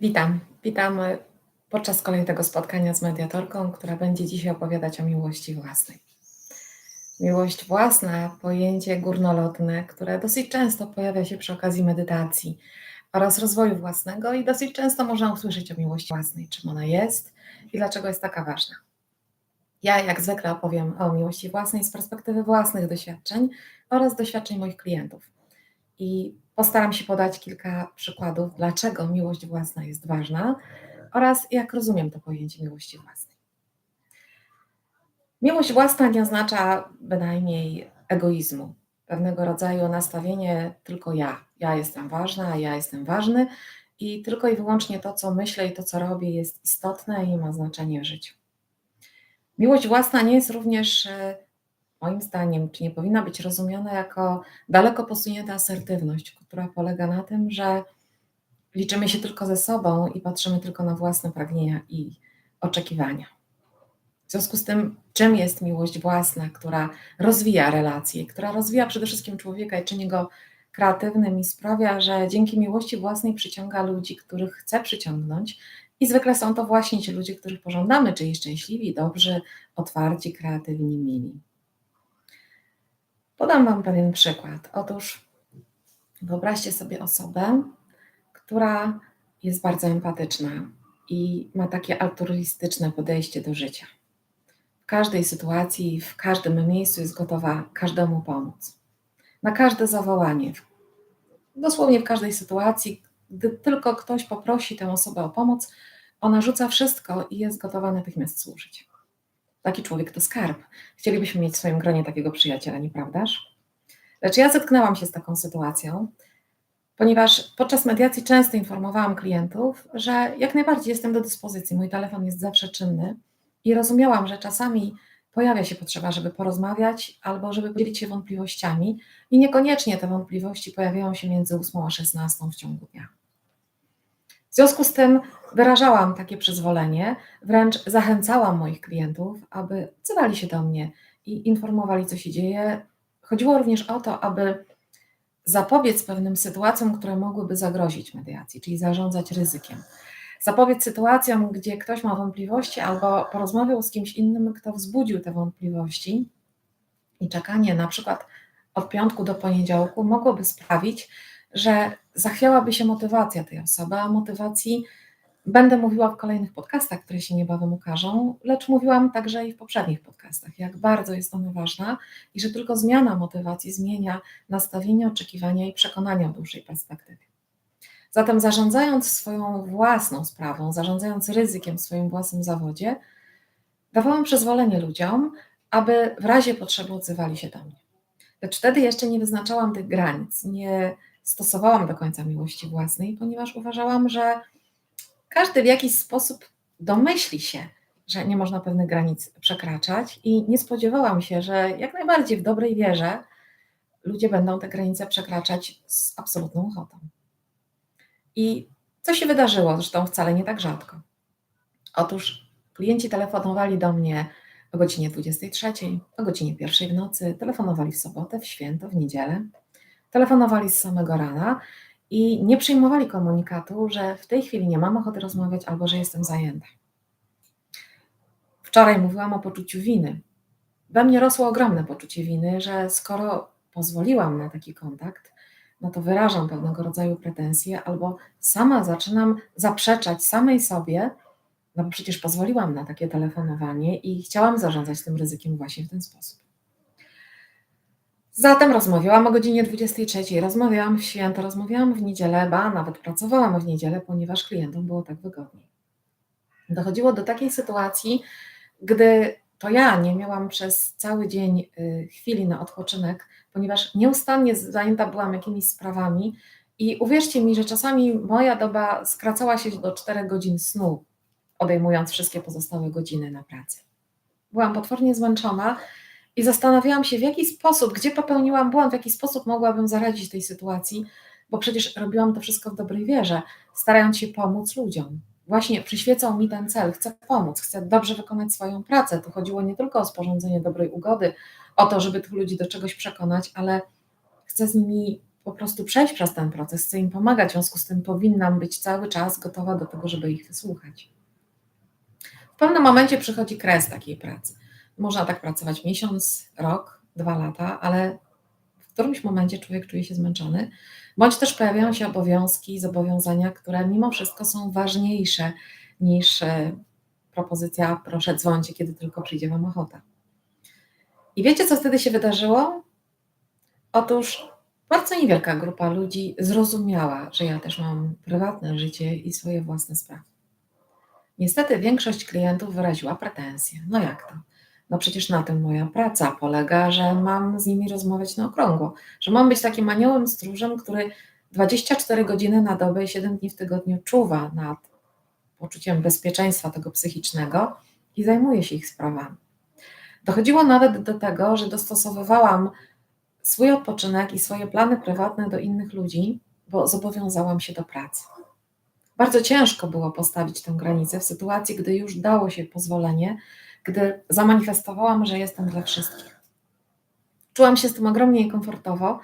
Witam. Witam e, podczas kolejnego spotkania z mediatorką, która będzie dzisiaj opowiadać o miłości własnej. Miłość własna, pojęcie górnolotne, które dosyć często pojawia się przy okazji medytacji oraz rozwoju własnego i dosyć często można usłyszeć o miłości własnej, czym ona jest i dlaczego jest taka ważna. Ja, jak zwykle, opowiem o miłości własnej z perspektywy własnych doświadczeń oraz doświadczeń moich klientów. I postaram się podać kilka przykładów, dlaczego miłość własna jest ważna oraz jak rozumiem to pojęcie miłości własnej. Miłość własna nie oznacza bynajmniej egoizmu, pewnego rodzaju nastawienie tylko ja. Ja jestem ważna, ja jestem ważny i tylko i wyłącznie to, co myślę i to, co robię, jest istotne i ma znaczenie w życiu. Miłość własna nie jest również, e, moim zdaniem, czy nie powinna być rozumiana jako daleko posunięta asertywność, która polega na tym, że liczymy się tylko ze sobą i patrzymy tylko na własne pragnienia i oczekiwania. W związku z tym, czym jest miłość własna, która rozwija relacje, która rozwija przede wszystkim człowieka i czyni go kreatywnym i sprawia, że dzięki miłości własnej przyciąga ludzi, których chce przyciągnąć. I zwykle są to właśnie ci ludzie, których pożądamy, czyli szczęśliwi, dobrzy, otwarci, kreatywni, mili. Podam Wam pewien przykład. Otóż wyobraźcie sobie osobę, która jest bardzo empatyczna i ma takie altruistyczne podejście do życia. W każdej sytuacji, w każdym miejscu jest gotowa każdemu pomóc. Na każde zawołanie, dosłownie w każdej sytuacji, gdy tylko ktoś poprosi tę osobę o pomoc, ona rzuca wszystko i jest gotowa natychmiast służyć. Taki człowiek to skarb. Chcielibyśmy mieć w swoim gronie takiego przyjaciela, nieprawdaż? Lecz ja zetknęłam się z taką sytuacją, ponieważ podczas mediacji często informowałam klientów, że jak najbardziej jestem do dyspozycji, mój telefon jest zawsze czynny i rozumiałam, że czasami pojawia się potrzeba, żeby porozmawiać albo żeby podzielić się wątpliwościami i niekoniecznie te wątpliwości pojawiają się między 8 a 16 w ciągu dnia. Związku z tym wyrażałam takie przyzwolenie, wręcz zachęcałam moich klientów, aby odzywali się do mnie i informowali, co się dzieje. Chodziło również o to, aby zapobiec pewnym sytuacjom, które mogłyby zagrozić mediacji, czyli zarządzać ryzykiem. Zapobiec sytuacjom, gdzie ktoś ma wątpliwości albo porozmawiał z kimś innym, kto wzbudził te wątpliwości i czekanie na przykład od piątku do poniedziałku mogłoby sprawić, że zachwiałaby się motywacja tej osoby, a motywacji będę mówiła w kolejnych podcastach, które się niebawem ukażą, lecz mówiłam także i w poprzednich podcastach, jak bardzo jest ona ważna i że tylko zmiana motywacji zmienia nastawienie, oczekiwania i przekonania w dłuższej perspektywie. Zatem zarządzając swoją własną sprawą, zarządzając ryzykiem w swoim własnym zawodzie, dawałam przyzwolenie ludziom, aby w razie potrzeby odzywali się do mnie. Lecz wtedy jeszcze nie wyznaczałam tych granic, nie stosowałam do końca miłości własnej, ponieważ uważałam, że każdy w jakiś sposób domyśli się, że nie można pewnych granic przekraczać, i nie spodziewałam się, że jak najbardziej w dobrej wierze ludzie będą te granice przekraczać z absolutną ochotą. I co się wydarzyło, zresztą wcale nie tak rzadko. Otóż klienci telefonowali do mnie o godzinie 23, o godzinie 1 w nocy, telefonowali w sobotę, w święto, w niedzielę, telefonowali z samego rana i nie przyjmowali komunikatu, że w tej chwili nie mam ochoty rozmawiać albo że jestem zajęta. Wczoraj mówiłam o poczuciu winy. We mnie rosło ogromne poczucie winy, że skoro pozwoliłam na taki kontakt, no to wyrażam pewnego rodzaju pretensje, albo sama zaczynam zaprzeczać samej sobie, no bo przecież pozwoliłam na takie telefonowanie i chciałam zarządzać tym ryzykiem właśnie w ten sposób. Zatem rozmawiałam o godzinie 23, rozmawiałam w święto, rozmawiałam w niedzielę, ba, nawet pracowałam w niedzielę, ponieważ klientom było tak wygodniej. Dochodziło do takiej sytuacji, gdy to ja nie miałam przez cały dzień y, chwili na odpoczynek, ponieważ nieustannie zajęta byłam jakimiś sprawami i uwierzcie mi, że czasami moja doba skracała się do 4 godzin snu, odejmując wszystkie pozostałe godziny na pracy. Byłam potwornie zmęczona i zastanawiałam się, w jaki sposób, gdzie popełniłam błąd, w jaki sposób mogłabym zaradzić tej sytuacji, bo przecież robiłam to wszystko w dobrej wierze, starając się pomóc ludziom. Właśnie przyświecał mi ten cel, chcę pomóc, chcę dobrze wykonać swoją pracę. Tu chodziło nie tylko o sporządzenie dobrej ugody, o to, żeby tych ludzi do czegoś przekonać, ale chcę z nimi po prostu przejść przez ten proces, chcę im pomagać, w związku z tym powinnam być cały czas gotowa do tego, żeby ich wysłuchać. W pewnym momencie przychodzi kres takiej pracy. Można tak pracować miesiąc, rok, dwa lata, ale w którymś momencie człowiek czuje się zmęczony, bądź też pojawiają się obowiązki i zobowiązania, które mimo wszystko są ważniejsze niż e, propozycja proszę dzwońcie, kiedy tylko przyjdzie Wam ochota. I wiecie, co wtedy się wydarzyło? Otóż bardzo niewielka grupa ludzi zrozumiała, że ja też mam prywatne życie i swoje własne sprawy. Niestety większość klientów wyraziła pretensje. No jak to? No przecież na tym moja praca polega, że mam z nimi rozmawiać na okrągło, że mam być takim aniołem stróżem, który 24 godziny na dobę i 7 dni w tygodniu czuwa nad poczuciem bezpieczeństwa tego psychicznego i zajmuje się ich sprawami. Dochodziło nawet do tego, że dostosowywałam swój odpoczynek i swoje plany prywatne do innych ludzi, bo zobowiązałam się do pracy. Bardzo ciężko było postawić tę granicę w sytuacji, gdy już dało się pozwolenie, gdy zamanifestowałam, że jestem dla wszystkich. Czułam się z tym ogromnie niekomfortowo,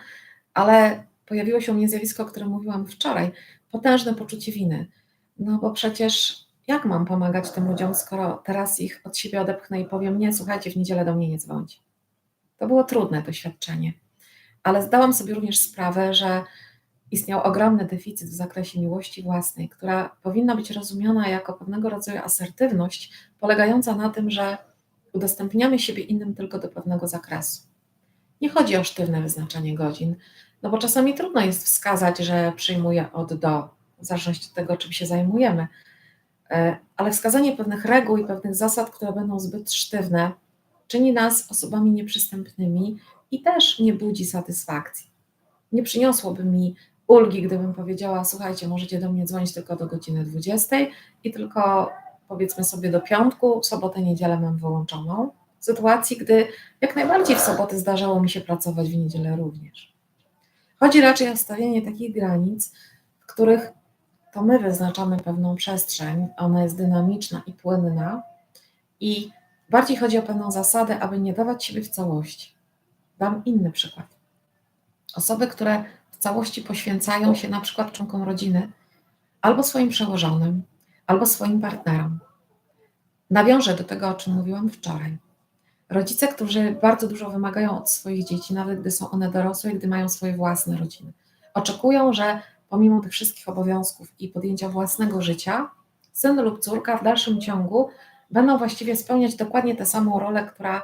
ale pojawiło się u mnie zjawisko, o którym mówiłam wczoraj potężne poczucie winy. No bo przecież jak mam pomagać tym ludziom, skoro teraz ich od siebie odepchnę i powiem: Nie, słuchajcie, w niedzielę do mnie nie dzwońcie. To było trudne doświadczenie, ale zdałam sobie również sprawę, że istniał ogromny deficyt w zakresie miłości własnej, która powinna być rozumiana jako pewnego rodzaju asertywność, polegająca na tym, że udostępniamy siebie innym tylko do pewnego zakresu. Nie chodzi o sztywne wyznaczanie godzin, no bo czasami trudno jest wskazać, że przyjmuję od do, w zależności od tego, czym się zajmujemy, e, ale wskazanie pewnych reguł i pewnych zasad, które będą zbyt sztywne, czyni nas osobami nieprzystępnymi i też nie budzi satysfakcji. Nie przyniosłoby mi ulgi, gdybym powiedziała: Słuchajcie, możecie do mnie dzwonić tylko do godziny 20 i tylko powiedzmy sobie do piątku, sobotę, niedzielę mam wyłączoną. W sytuacji, gdy jak najbardziej w soboty zdarzało mi się pracować, w niedzielę również. Chodzi raczej o stawianie takich granic, w których to my wyznaczamy pewną przestrzeń, ona jest dynamiczna i płynna, i bardziej chodzi o pewną zasadę, aby nie dawać siebie w całości. Dam inny przykład. Osoby, które w całości poświęcają się na przykład członkom rodziny, albo swoim przełożonym, albo swoim partnerom. Nawiążę do tego, o czym mówiłam wczoraj. Rodzice, którzy bardzo dużo wymagają od swoich dzieci, nawet gdy są one dorosłe, gdy mają swoje własne rodziny. Oczekują, że pomimo tych wszystkich obowiązków i podjęcia własnego życia, syn lub córka w dalszym ciągu będą właściwie spełniać dokładnie tę samą rolę, która,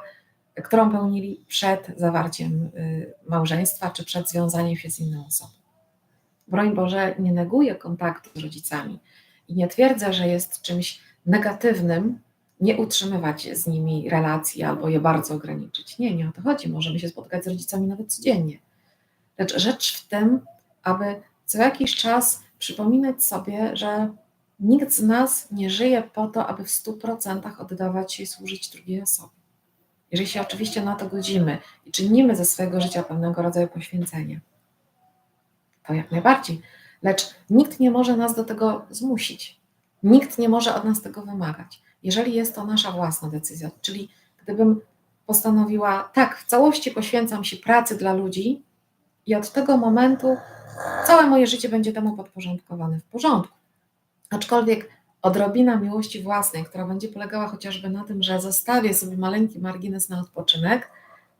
którą pełnili przed zawarciem y, małżeństwa czy przed związaniem się z inną osobą. Broń Boże, nie neguję kontaktu z rodzicami i nie twierdzę, że jest czymś negatywnym nie utrzymywać z nimi relacji albo je bardzo ograniczyć. Nie, nie o to chodzi. Możemy się spotkać z rodzicami nawet codziennie. Lecz rzecz w tym, aby co jakiś czas przypominać sobie, że nikt z nas nie żyje po to, aby w 100% oddawać się i służyć drugiej osobie. Jeżeli się oczywiście na to godzimy i czynimy ze swojego życia pewnego rodzaju poświęcenie, to jak najbardziej. Lecz nikt nie może nas do tego zmusić. Nikt nie może od nas tego wymagać jeżeli jest to nasza własna decyzja. Czyli gdybym postanowiła, tak, w całości poświęcam się pracy dla ludzi i od tego momentu całe moje życie będzie temu podporządkowane w porządku. Aczkolwiek odrobina miłości własnej, która będzie polegała chociażby na tym, że zostawię sobie maleńki margines na odpoczynek,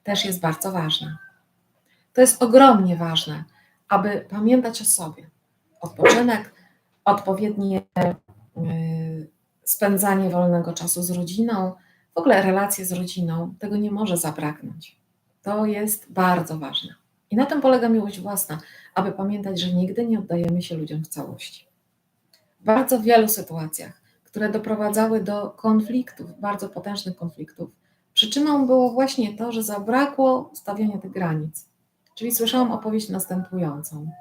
też jest bardzo ważna. To jest ogromnie ważne, aby pamiętać o sobie. Odpoczynek, odpowiednie. Yy, spędzanie wolnego czasu z rodziną, w ogóle relacje z rodziną, tego nie może zabraknąć. To jest bardzo ważne. I na tym polega miłość własna, aby pamiętać, że nigdy nie oddajemy się ludziom w całości. Bardzo wielu sytuacjach, które doprowadzały do konfliktów, bardzo potężnych konfliktów, przyczyną było właśnie to, że zabrakło stawiania tych granic. Czyli słyszałam opowieść następującą.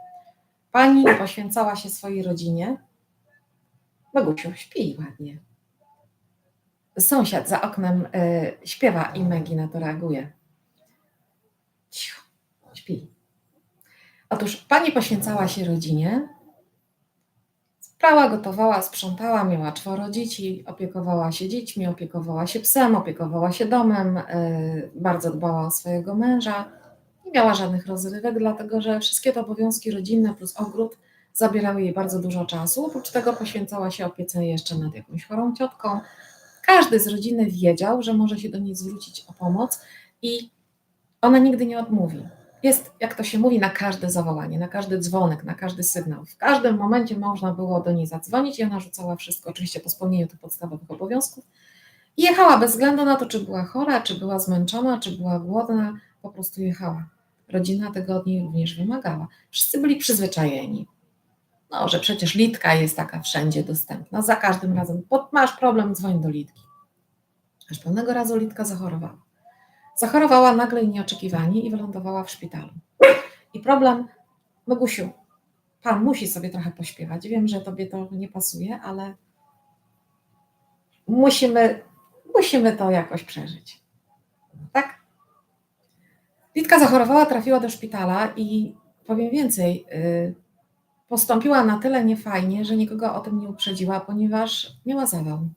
Pani poświęcała się swojej rodzinie, Bogusiu, śpi ładnie. Sąsiad za oknem y, śpiewa i Megi na to reaguje. Cicho, śpi. Otóż pani poświęcała się rodzinie, sprała, gotowała, sprzątała, miała czworo dzieci, opiekowała się dziećmi, opiekowała się psem, opiekowała się domem, y, bardzo dbała o swojego męża Nie miała żadnych rozrywek, dlatego że wszystkie te obowiązki rodzinne plus ogród zabierały jej bardzo dużo czasu. Oprócz tego poświęcała się opiece jeszcze nad jakąś chorą ciotką. Każdy z rodziny wiedział, że może się do niej zwrócić o pomoc i ona nigdy nie odmówi. Jest, jak to się mówi, na każde zawołanie, na każdy dzwonek, na każdy sygnał. W każdym momencie można było do niej zadzwonić i ona rzucała wszystko, oczywiście po spełnieniu tych podstawowych obowiązków. I jechała bez względu na to, czy była chora, czy była zmęczona, czy była głodna, po prostu jechała. Rodzina tego od niej również wymagała. Wszyscy byli przyzwyczajeni. No, że przecież Litka jest taka wszędzie dostępna. Za każdym razem masz problem, dzwoń do Litki. Aż pewnego razu Litka zachorowała. Zachorowała nagle i nieoczekiwanie i wylądowała w szpitalu. I problem, Bogusiu, pan musi sobie trochę pośpiewać. Wiem, że tobie to nie pasuje, ale musimy, musimy to jakoś przeżyć. Tak? Litka zachorowała, trafiła do szpitala i powiem więcej, yy, postąpiła na tyle niefajnie, że nikogo o tym nie uprzedziła, ponieważ miała zawał.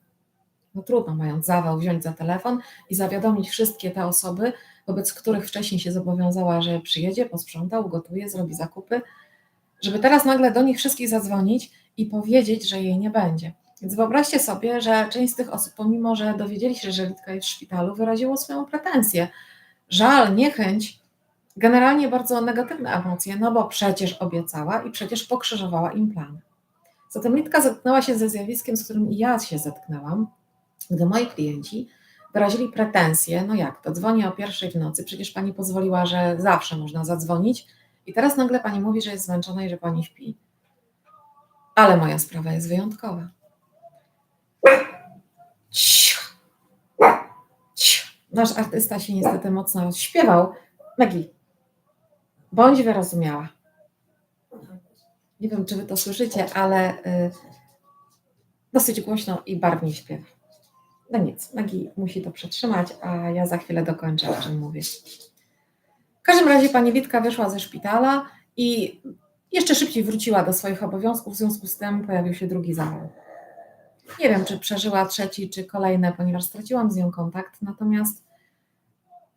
No trudno, mając zawał, wziąć za telefon i zawiadomić wszystkie te osoby, wobec których wcześniej się zobowiązała, że przyjedzie, posprząta, ugotuje, zrobi zakupy, żeby teraz nagle do nich wszystkich zadzwonić i powiedzieć, że jej nie będzie. Więc wyobraźcie sobie, że część z tych osób, pomimo że dowiedzieli się, że Litka jest w szpitalu, wyraziło swoją pretensję. Żal, niechęć, generalnie bardzo negatywne emocje, no bo przecież obiecała i przecież pokrzyżowała im plan. Zatem Litka zetknęła się ze zjawiskiem, z którym i ja się zetknęłam, gdy moi klienci wyrazili pretensje, no jak to, dzwoni o pierwszej w nocy, przecież pani pozwoliła, że zawsze można zadzwonić i teraz nagle pani mówi, że jest zmęczona i że pani śpi. Ale moja sprawa jest wyjątkowa. Nasz artysta się niestety mocno śpiewał. Megi, bądź wyrozumiała. Nie wiem, czy wy to słyszycie, ale y, dosyć głośno i barwnie śpiewa. No nic, Megi musi to przetrzymać, a ja za chwilę dokończę, o czym mówię. W każdym razie pani Witka wyszła ze szpitala i jeszcze szybciej wróciła do swoich obowiązków, w związku z tym pojawił się drugi zawał. Nie wiem, czy przeżyła trzeci, czy kolejne, ponieważ straciłam z nią kontakt, natomiast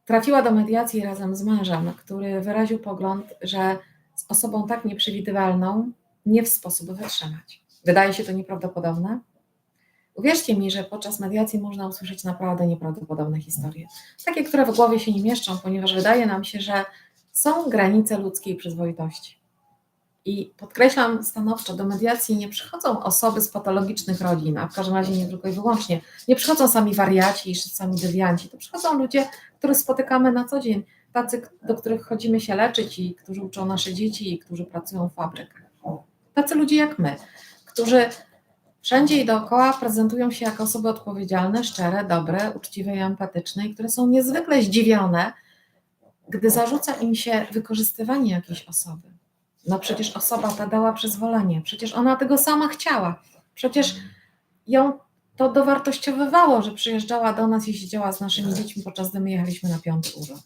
trafiła do mediacji razem z mężem, który wyraził pogląd, że z osobą tak nieprzewidywalną nie w sposób wytrzymać. Wydaje się to nieprawdopodobne. Uwierzcie mi, że podczas mediacji można usłyszeć naprawdę nieprawdopodobne historie. Takie, które w głowie się nie mieszczą, ponieważ wydaje nam się, że są granice ludzkiej przyzwoitości. I podkreślam stanowczo, do mediacji nie przychodzą osoby z patologicznych rodzin, a w każdym razie nie tylko i wyłącznie. Nie przychodzą sami wariaci i sami dewianci. To przychodzą ludzie, których spotykamy na co dzień, tacy, do których chodzimy się leczyć i którzy uczą nasze dzieci i którzy pracują w fabrykach. Tacy ludzie jak my, którzy wszędzie i dookoła prezentują się jako osoby odpowiedzialne, szczere, dobre, uczciwe i empatyczne i które są niezwykle zdziwione, gdy zarzuca im się wykorzystywanie jakiejś osoby no przecież osoba ta dała przyzwolenie, przecież ona tego sama chciała, przecież ją to dowartościowywało, że przyjeżdżała do nas i siedziała z naszymi dziećmi, podczas gdy my jechaliśmy na piąty urlop.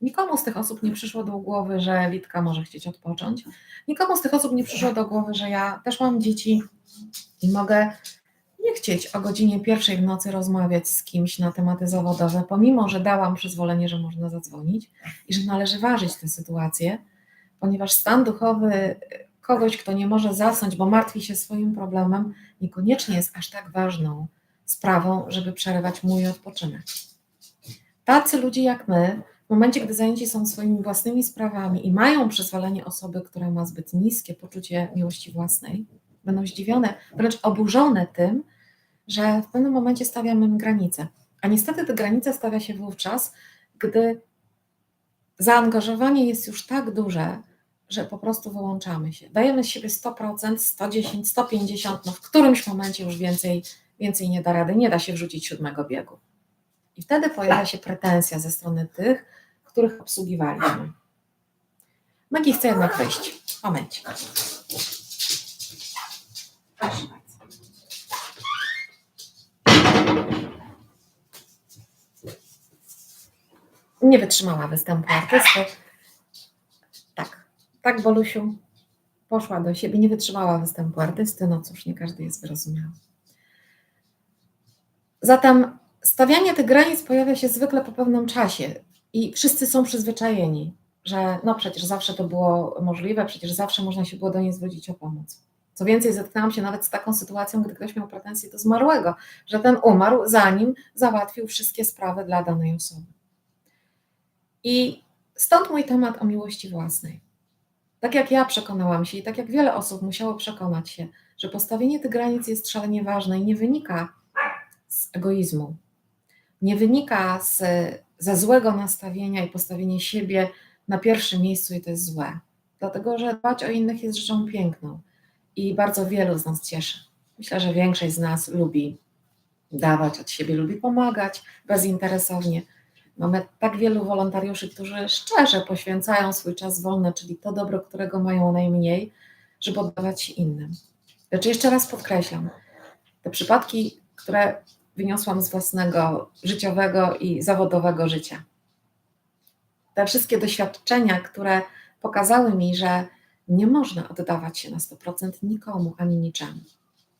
Nikomu z tych osób nie przyszło do głowy, że Litka może chcieć odpocząć. Nikomu z tych osób nie przyszło do głowy, że ja też mam dzieci i mogę nie chcieć o godzinie pierwszej w nocy rozmawiać z kimś na tematy zawodowe, pomimo że dałam przyzwolenie, że można zadzwonić i że należy ważyć tę sytuację ponieważ stan duchowy kogoś, kto nie może zasnąć, bo martwi się swoim problemem, niekoniecznie jest aż tak ważną sprawą, żeby przerywać mój odpoczynek. Tacy ludzie jak my, w momencie, gdy zajęci są swoimi własnymi sprawami i mają przyzwolenie osoby, która ma zbyt niskie poczucie miłości własnej, będą zdziwione, wręcz oburzone tym, że w pewnym momencie stawiamy im granice. A niestety te granice stawia się wówczas, gdy zaangażowanie jest już tak duże, że po prostu wyłączamy się. Dajemy z siebie 100%, 110, 150, no w którymś momencie już więcej, więcej nie da rady, nie da się wrzucić siódmego biegu. I wtedy pojawia się pretensja ze strony tych, których obsługiwaliśmy. Maggie chce jednak wyjść. Momencie. Nie wytrzymała występu artysty tak, Bolusiu, poszła do siebie, nie wytrzymała występu artysty, no cóż, nie każdy jest wyrozumiały. Zatem stawianie tych granic pojawia się zwykle po pewnym czasie i wszyscy są przyzwyczajeni. że no przecież zawsze to było możliwe, przecież zawsze można się było do niej zwrócić o pomoc. Co więcej, zetknęłam się nawet z taką sytuacją, gdy ktoś miał pretensje do zmarłego, że ten umarł, zanim załatwił wszystkie sprawy dla danej osoby. I stąd mój temat o miłości własnej. Tak jak ja przekonałam się i tak jak wiele osób musiało przekonać się, że postawienie tych granic jest szalenie ważne i nie wynika z egoizmu, nie wynika z, ze złego nastawienia i postawienie siebie na pierwszym miejscu i to jest złe. Dlatego, że dbać o innych jest rzeczą piękną i bardzo wielu z nas cieszy. Myślę, że większość z nas lubi dawać od siebie, lubi pomagać bezinteresownie. Mamy tak wielu wolontariuszy, którzy szczerze poświęcają swój czas wolny, czyli to dobro, którego mają najmniej, żeby oddawać innym. Lecz jeszcze raz podkreślam, te przypadki, które wyniosłam z własnego życiowego i zawodowego życia. Te wszystkie doświadczenia, które pokazały mi, że nie można oddawać się na 100% nikomu ani niczemu.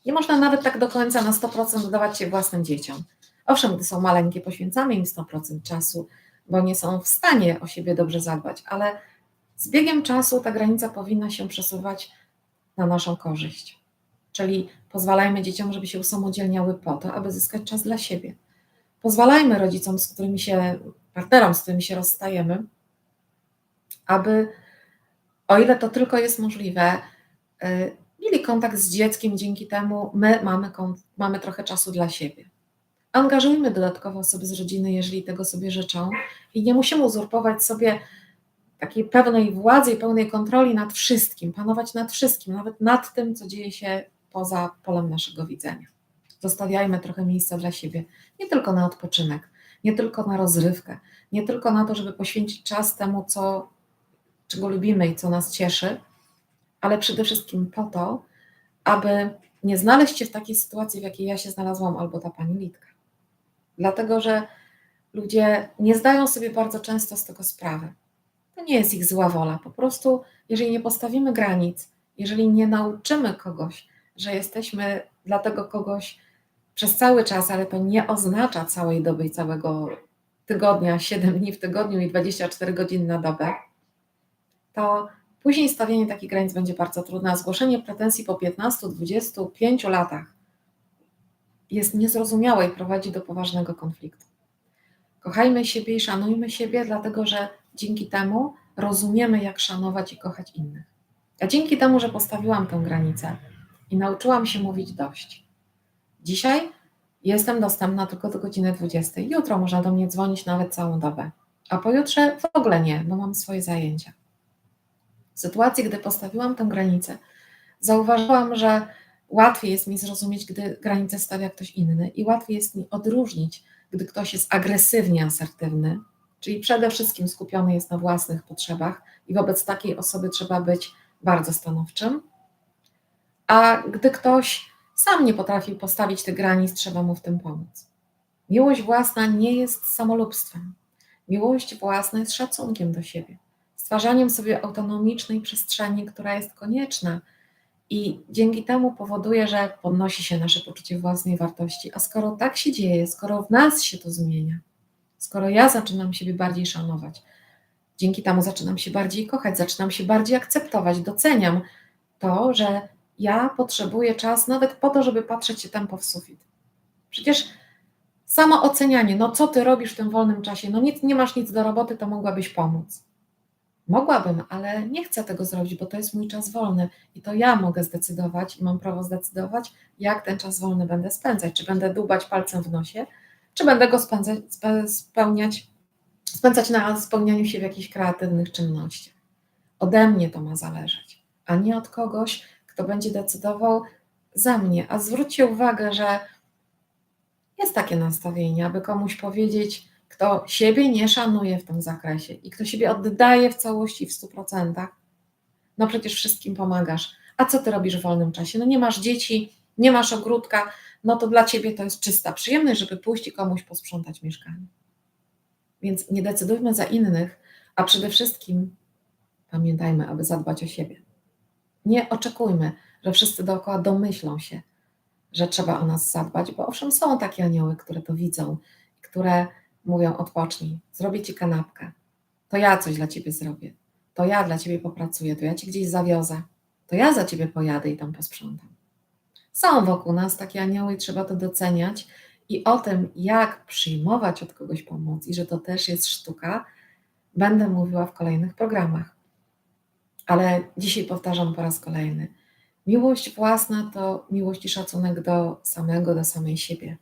Nie można nawet tak do końca na 100% oddawać się własnym dzieciom. Owszem, gdy są maleńkie, poświęcamy im 100% czasu, bo nie są w stanie o siebie dobrze zadbać, ale z biegiem czasu ta granica powinna się przesuwać na naszą korzyść. Czyli pozwalajmy dzieciom, żeby się usamodzielniały po to, aby zyskać czas dla siebie. Pozwalajmy rodzicom, z którymi się, partnerom, z którymi się rozstajemy, aby, o ile to tylko jest możliwe, y, mieli kontakt z dzieckiem, dzięki temu my mamy, mamy trochę czasu dla siebie. Angażujmy dodatkowo osoby z rodziny, jeżeli tego sobie życzą, i nie musimy uzurpować sobie takiej pewnej władzy i pełnej kontroli nad wszystkim, panować nad wszystkim, nawet nad tym, co dzieje się poza polem naszego widzenia. Zostawiajmy trochę miejsca dla siebie, nie tylko na odpoczynek, nie tylko na rozrywkę, nie tylko na to, żeby poświęcić czas temu, co, czego lubimy i co nas cieszy, ale przede wszystkim po to, aby nie znaleźć się w takiej sytuacji, w jakiej ja się znalazłam, albo ta pani Litka. Dlatego, że ludzie nie zdają sobie bardzo często z tego sprawy. To nie jest ich zła wola. Po prostu, jeżeli nie postawimy granic, jeżeli nie nauczymy kogoś, że jesteśmy dla tego kogoś przez cały czas, ale to nie oznacza całej doby i całego tygodnia, 7 dni w tygodniu i 24 godziny na dobę, to później stawianie takich granic będzie bardzo trudne, a zgłoszenie pretensji po 15, 25 latach jest niezrozumiałe i prowadzi do poważnego konfliktu. Kochajmy siebie i szanujmy siebie, dlatego że dzięki temu rozumiemy, jak szanować i kochać innych. A dzięki temu, że postawiłam tę granicę i nauczyłam się mówić dość. Dzisiaj jestem dostępna tylko do godziny 20. Jutro można do mnie dzwonić nawet całą dobę, a pojutrze w ogóle nie, bo mam swoje zajęcia. W sytuacji, gdy postawiłam tę granicę, zauważyłam, że łatwiej jest mi zrozumieć, gdy granicę stawia ktoś inny i łatwiej jest mi odróżnić, gdy ktoś jest agresywnie asertywny, czyli przede wszystkim skupiony jest na własnych potrzebach i wobec takiej osoby trzeba być bardzo stanowczym, a gdy ktoś sam nie potrafi postawić tych granic, trzeba mu w tym pomóc. Miłość własna nie jest samolubstwem. Miłość własna jest szacunkiem do siebie, stwarzaniem sobie autonomicznej przestrzeni, która jest konieczna i dzięki temu powoduje, że podnosi się nasze poczucie własnej wartości. A skoro tak się dzieje, skoro w nas się to zmienia, skoro ja zaczynam siebie bardziej szanować, dzięki temu zaczynam się bardziej kochać, zaczynam się bardziej akceptować, doceniam to, że ja potrzebuję czas nawet po to, żeby patrzeć się tempo w sufit. Przecież samo ocenianie, no co ty robisz w tym wolnym czasie, no nic, nie masz nic do roboty, to mogłabyś pomóc. Mogłabym, ale nie chcę tego zrobić, bo to jest mój czas wolny i to ja mogę zdecydować i mam prawo zdecydować, jak ten czas wolny będę spędzać. Czy będę dłubać palcem w nosie, czy będę go spędzać, spełniać, spędzać na spełnianiu się w jakichś kreatywnych czynnościach. Ode mnie to ma zależeć, a nie od kogoś, kto będzie decydował za mnie. A zwróćcie uwagę, że jest takie nastawienie, aby komuś powiedzieć, kto siebie nie szanuje w tym zakresie i kto siebie oddaje w całości w 100%, no przecież wszystkim pomagasz. A co ty robisz w wolnym czasie? No nie masz dzieci, nie masz ogródka, no to dla ciebie to jest czysta przyjemność, żeby pójść i komuś posprzątać mieszkanie. Więc nie decydujmy za innych, a przede wszystkim pamiętajmy, aby zadbać o siebie. Nie oczekujmy, że wszyscy dookoła domyślą się, że trzeba o nas zadbać, bo owszem, są takie anioły, które to widzą, które mówią: odpocznij, zrobię ci kanapkę, to ja coś dla ciebie zrobię, to ja dla ciebie popracuję, to ja cię gdzieś zawiozę, to ja za ciebie pojadę i tam posprzątam. Są wokół nas takie anioły i trzeba to doceniać. I o tym, jak przyjmować od kogoś pomoc i że to też jest sztuka, będę mówiła w kolejnych programach. Ale dzisiaj powtarzam po raz kolejny. Miłość własna to miłość i szacunek do samego, do samej siebie.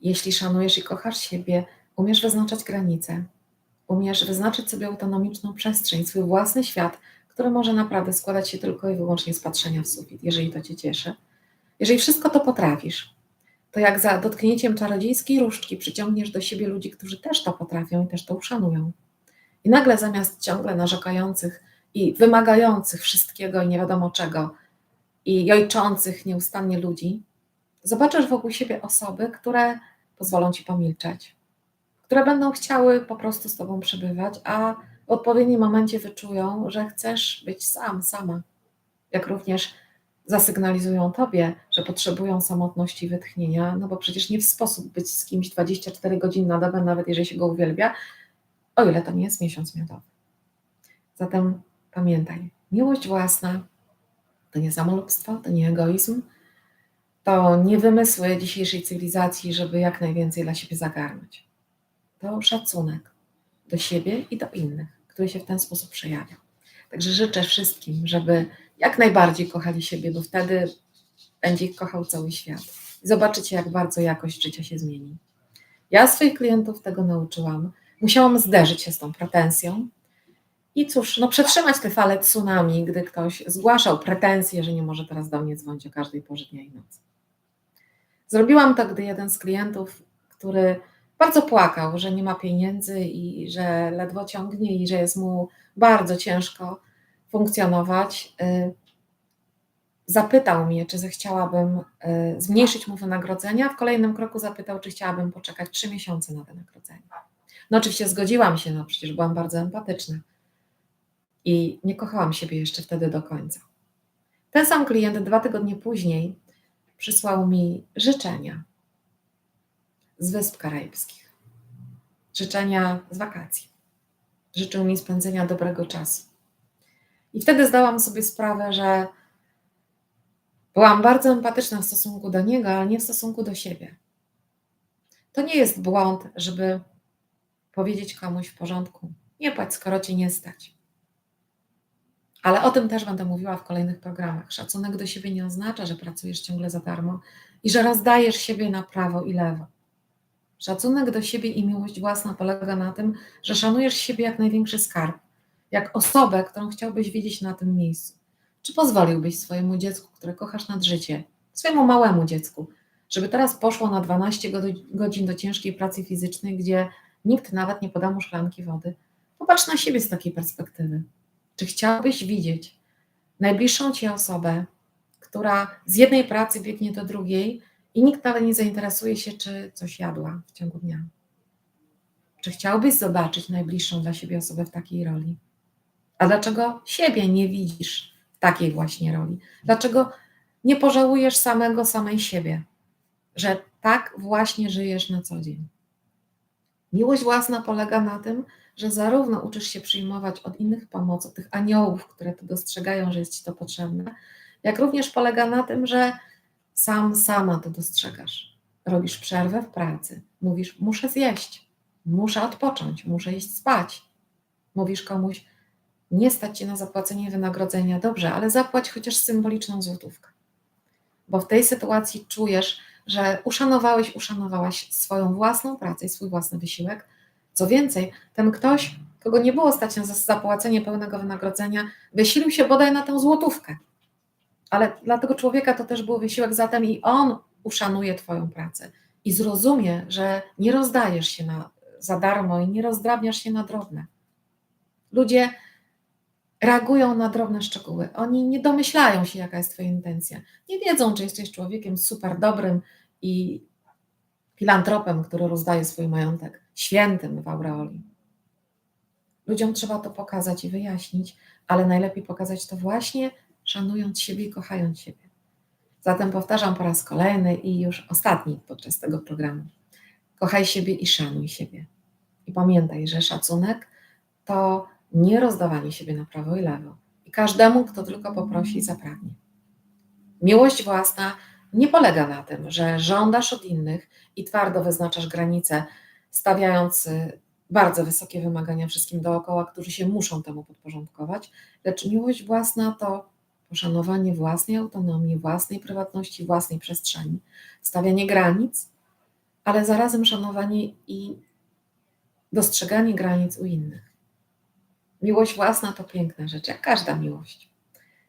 Jeśli szanujesz i kochasz siebie, umiesz wyznaczać granice, umiesz wyznaczyć sobie autonomiczną przestrzeń, swój własny świat, który może naprawdę składać się tylko i wyłącznie z patrzenia w sufit, jeżeli to cię cieszy. Jeżeli wszystko to potrafisz, to jak za dotknięciem czarodziejskiej różdżki przyciągniesz do siebie ludzi, którzy też to potrafią i też to uszanują. I nagle zamiast ciągle narzekających i wymagających wszystkiego i nie wiadomo czego, i jojczących nieustannie ludzi, zobaczysz wokół siebie osoby, które pozwolą ci pomilczeć, które będą chciały po prostu z tobą przebywać, a w odpowiednim momencie wyczują, że chcesz być sam, sama. Jak również zasygnalizują tobie, że potrzebują samotności i wytchnienia, no bo przecież nie w sposób być z kimś 24 godziny na dobę, nawet jeżeli się go uwielbia, o ile to nie jest miesiąc miodowy. Zatem pamiętaj, miłość własna to nie samolubstwo, to nie egoizm, to nie wymysły dzisiejszej cywilizacji, żeby jak najwięcej dla siebie zagarnąć. To szacunek do siebie i do innych, który się w ten sposób przejawia. Także życzę wszystkim, żeby jak najbardziej kochali siebie, bo wtedy będzie ich kochał cały świat. Zobaczycie, jak bardzo jakość życia się zmieni. Ja swoich klientów tego nauczyłam. Musiałam zderzyć się z tą pretensją. I cóż, no przetrzymać te fale tsunami, gdy ktoś zgłaszał pretensje, że nie może teraz do mnie dzwonić o każdej porze dnia i nocy. Zrobiłam to, gdy jeden z klientów, który bardzo płakał, że nie ma pieniędzy i że ledwo ciągnie i że jest mu bardzo ciężko funkcjonować, y, zapytał mnie, czy zechciałabym y, zmniejszyć mu wynagrodzenia. W kolejnym kroku zapytał, czy chciałabym poczekać trzy miesiące na wynagrodzenie. No oczywiście zgodziłam się, no przecież byłam bardzo empatyczna i nie kochałam siebie jeszcze wtedy do końca. Ten sam klient dwa tygodnie później przysłał mi życzenia z Wysp Karaibskich, życzenia z wakacji. Życzył mi spędzenia dobrego czasu. I wtedy zdałam sobie sprawę, że byłam bardzo empatyczna w stosunku do niego, ale nie w stosunku do siebie. To nie jest błąd, żeby powiedzieć komuś w porządku, nie płać, skoro cię nie stać. Ale o tym też będę mówiła w kolejnych programach. Szacunek do siebie nie oznacza, że pracujesz ciągle za darmo i że rozdajesz siebie na prawo i lewo. Szacunek do siebie i miłość własna polega na tym, że szanujesz siebie jak największy skarb, jak osobę, którą chciałbyś widzieć na tym miejscu. Czy pozwoliłbyś swojemu dziecku, które kochasz nad życie, swojemu małemu dziecku, żeby teraz poszło na 12 godzin do ciężkiej pracy fizycznej, gdzie nikt nawet nie poda mu szklanki wody? Popatrz na siebie z takiej perspektywy. Czy chciałbyś widzieć najbliższą ci osobę, która z jednej pracy biegnie do drugiej i nikt nawet nie zainteresuje się, czy coś jadła w ciągu dnia? Czy chciałbyś zobaczyć najbliższą dla siebie osobę w takiej roli? A dlaczego siebie nie widzisz w takiej właśnie roli? Dlaczego nie pożałujesz samego, samej siebie, że tak właśnie żyjesz na co dzień? Miłość własna polega na tym, że zarówno uczysz się przyjmować od innych pomoc, od tych aniołów, które to dostrzegają, że jest ci to potrzebne, jak również polega na tym, że sam, sama to dostrzegasz. Robisz przerwę w pracy, mówisz, muszę zjeść, muszę odpocząć, muszę iść spać. Mówisz komuś, nie stać ci na zapłacenie wynagrodzenia, dobrze, ale zapłać chociaż symboliczną złotówkę. Bo w tej sytuacji czujesz, że uszanowałeś, uszanowałaś swoją własną pracę i swój własny wysiłek. Co więcej, ten ktoś, kogo nie było stać na zapłacenie pełnego wynagrodzenia, wysilił się bodaj na tę złotówkę. Ale dla tego człowieka to też był wysiłek zatem i on uszanuje Twoją pracę i zrozumie, że nie rozdajesz się na, za darmo i nie rozdrabniasz się na drobne. Ludzie reagują na drobne szczegóły. Oni nie domyślają się, jaka jest Twoja intencja. Nie wiedzą, czy jesteś człowiekiem super dobrym i filantropem, który rozdaje swój majątek, świętym w aureoli. Ludziom trzeba to pokazać i wyjaśnić, ale najlepiej pokazać to właśnie szanując siebie i kochając siebie. Zatem powtarzam po raz kolejny i już ostatni podczas tego programu. Kochaj siebie i szanuj siebie. I pamiętaj, że szacunek to nie rozdawanie siebie na prawo i lewo. I każdemu, kto tylko poprosi, zapragnie. Miłość własna nie polega na tym, że żądasz od innych i twardo wyznaczasz granice, stawiając y, bardzo wysokie wymagania wszystkim dookoła, którzy się muszą temu podporządkować, lecz miłość własna to poszanowanie własnej autonomii, własnej prywatności, własnej przestrzeni, stawianie granic, ale zarazem szanowanie i dostrzeganie granic u innych. Miłość własna to piękna rzecz, jak każda miłość.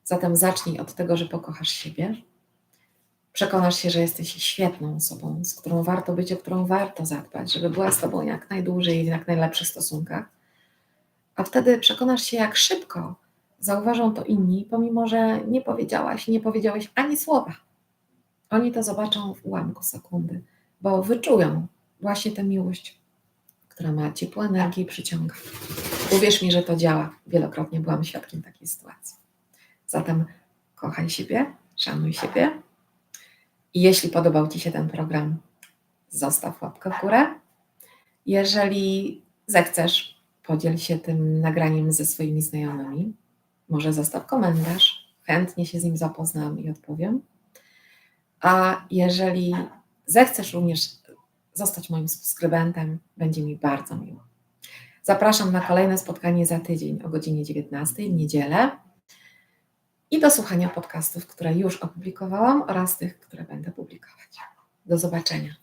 Zatem zacznij od tego, że pokochasz siebie, przekonasz się, że jesteś świetną osobą, z którą warto być, o którą warto zadbać, żeby była z tobą jak najdłużej i w jak najlepszych stosunkach. A wtedy przekonasz się, jak szybko zauważą to inni, pomimo że nie powiedziałaś, nie powiedziałeś ani słowa. Oni to zobaczą w ułamku sekundy, bo wyczują właśnie tę miłość, która ma ciepłą energię i przyciąga. Uwierz mi, że to działa. Wielokrotnie byłam świadkiem takiej sytuacji. Zatem kochaj siebie, szanuj siebie. Jeśli podobał Ci się ten program, zostaw łapkę w górę. Jeżeli zechcesz, podziel się tym nagraniem ze swoimi znajomymi. Może zostaw komentarz, chętnie się z nim zapoznam i odpowiem. A jeżeli zechcesz również zostać moim subskrybentem, będzie mi bardzo miło. Zapraszam na kolejne spotkanie za tydzień o godzinie 19 w niedzielę i do słuchania podcastów, które już opublikowałam oraz tych, które będę publikować. Do zobaczenia.